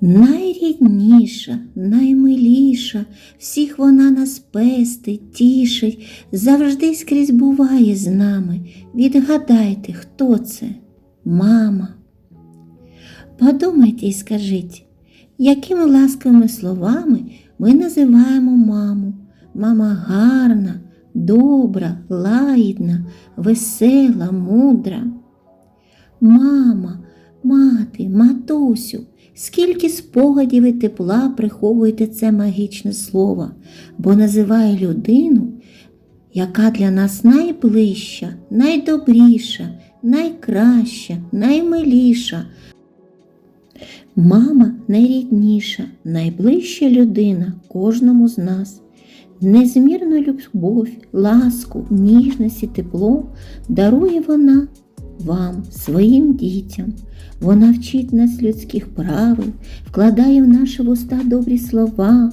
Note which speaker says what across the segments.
Speaker 1: Найрідніша, наймиліша, всіх вона нас пестить, тішить, завжди скрізь буває з нами. Відгадайте, хто це? Мама. Подумайте і скажіть, якими ласковими словами ми називаємо маму? Мама гарна, добра, лагідна, весела, мудра. Мама, мати, матусю, скільки спогадів і тепла приховуєте це магічне слово, бо називає людину, яка для нас найближча, найдобріша, найкраща, наймиліша. Мама найрідніша, найближча людина кожному з нас. Незмірну любов, ласку, ніжність і тепло дарує вона вам, своїм дітям. Вона вчить нас людських правил, вкладає в наші вуста добрі слова.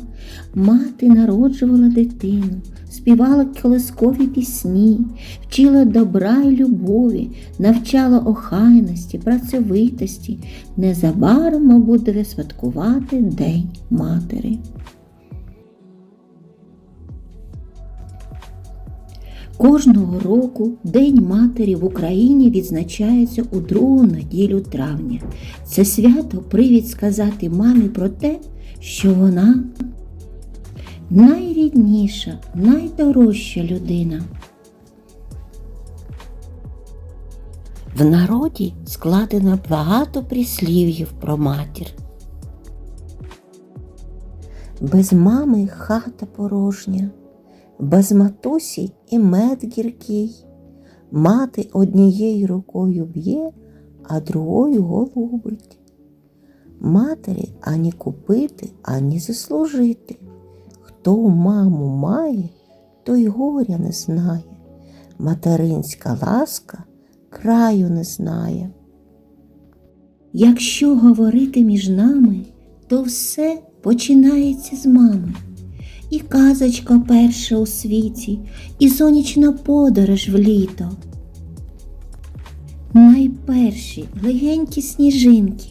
Speaker 1: Мати народжувала дитину, співала колискові пісні, вчила добра й любові, навчала охайності, працьовитості. Незабаром ми будемо святкувати День Матері. Кожного року День Матері в Україні відзначається у другу неділю травня. Це свято привід сказати мамі про те, що вона найрідніша, найдорожча людина. В народі складено багато прислів'їв про матір. Без мами хата порожня без матусі і мед гіркий. Мати однією рукою б'є, а другою голубить. Матері ані купити, ані заслужити. Хто маму має, той горя не знає. Материнська ласка краю не знає. Якщо говорити між нами, то все починається з мами і казочка перша у світі, і сонячна подорож в літо. Найперші легенькі сніжинки,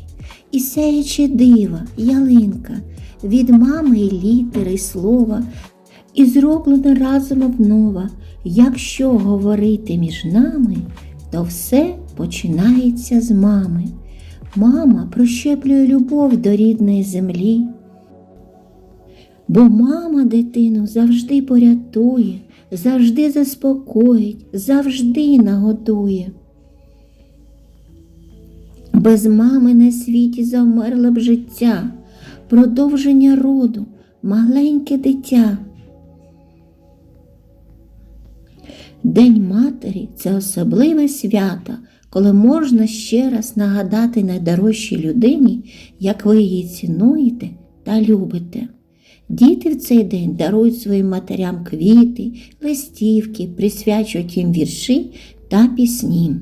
Speaker 1: і сяюче дива, ялинка, від мами і літери й слова, і зроблена разом обнова. Якщо говорити між нами, то все починається з мами. Мама прощеплює любов до рідної землі. Бо мама дитину завжди порятує, завжди заспокоїть, завжди нагодує. Без мами на світі завмерло б життя, продовження роду, маленьке дитя. День матері це особливе свято, коли можна ще раз нагадати найдорожчій людині, як ви її цінуєте та любите. Діти в цей день дарують своїм матерям квіти, листівки, присвячують їм вірші та пісні.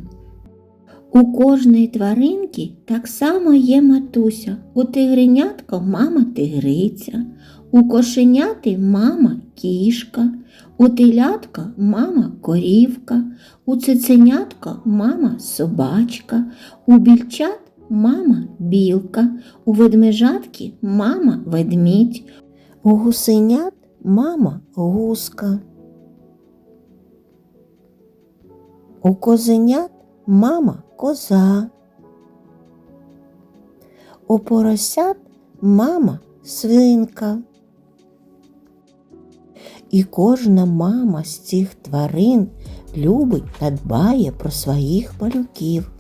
Speaker 1: У кожної тваринки так само є матуся. У тигренятка мама тигриця, у кошеняти мама кішка, у телятка мама корівка, у циценятка мама собачка, у більчат мама білка, у ведмежатки мама ведмідь, у гусенят мама гуска. У козенят мама коза. У поросят мама свинка. І кожна мама з цих тварин любить та дбає про своїх малюків.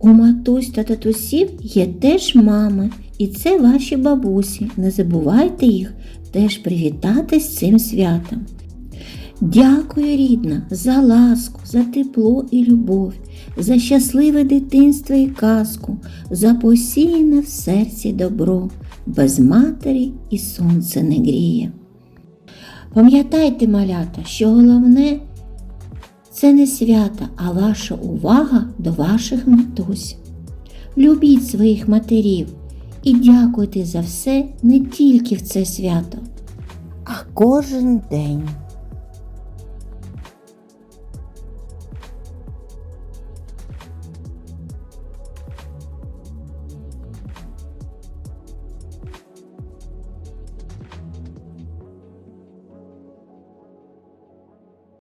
Speaker 1: У матусь та татусів є теж мами, і це ваші бабусі. Не забувайте їх теж привітати з цим святом. Дякую, рідна, за ласку, за тепло і любов, за щасливе дитинство і казку, за посіяне в серці добро, без матері і сонце не гріє. Пам'ятайте, малята, що головне це не свято, а ваша увага до ваших матусь. Любіть своїх матерів і дякуйте за все не тільки в це свято, а кожен день.